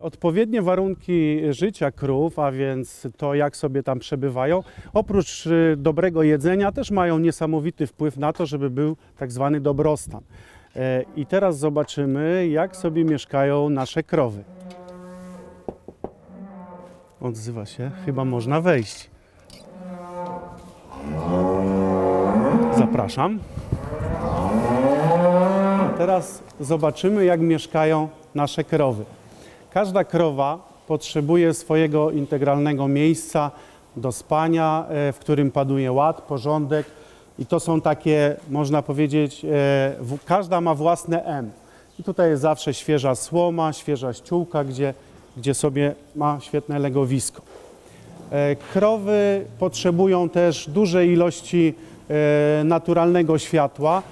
Odpowiednie warunki życia krów, a więc to jak sobie tam przebywają, oprócz y, dobrego jedzenia też mają niesamowity wpływ na to, żeby był tak zwany dobrostan. E, I teraz zobaczymy, jak sobie mieszkają nasze krowy. Odzywa się, chyba można wejść. Zapraszam. Teraz zobaczymy, jak mieszkają nasze krowy. Każda krowa potrzebuje swojego integralnego miejsca do spania, e, w którym panuje ład, porządek. I to są takie, można powiedzieć, e, każda ma własne M. I tutaj jest zawsze świeża słoma, świeża ściółka, gdzie, gdzie sobie ma świetne legowisko. E, Krowy potrzebują też dużej ilości naturalnego światła,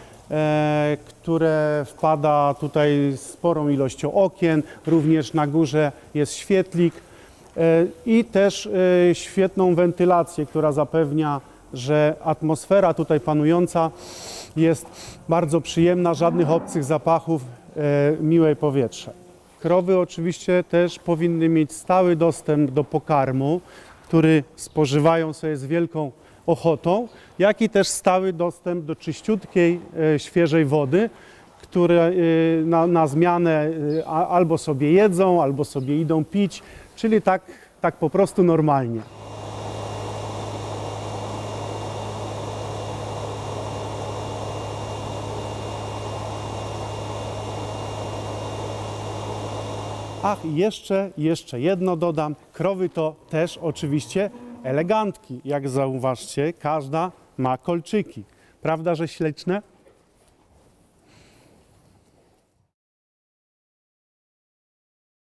które wpada tutaj sporą ilością okien. Również na górze jest świetlik e, i też e, świetną wentylację, która zapewnia, że atmosfera tutaj panująca jest bardzo przyjemna, żadnych obcych zapachów, e, miłe powietrze. Krowy oczywiście też powinny mieć stały dostęp do pokarmu, który spożywają sobie z wielką ochotą, jak i też stały dostęp do czyściutkiej, e, świeżej wody, które e, na, na zmianę e, albo sobie jedzą, albo sobie idą pić, czyli tak, tak po prostu normalnie. Ach, jeszcze, jeszcze jedno dodam. Krowy to też oczywiście elegantki. Jak zauważcie, każda ma kolczyki. Prawda, że śliczne?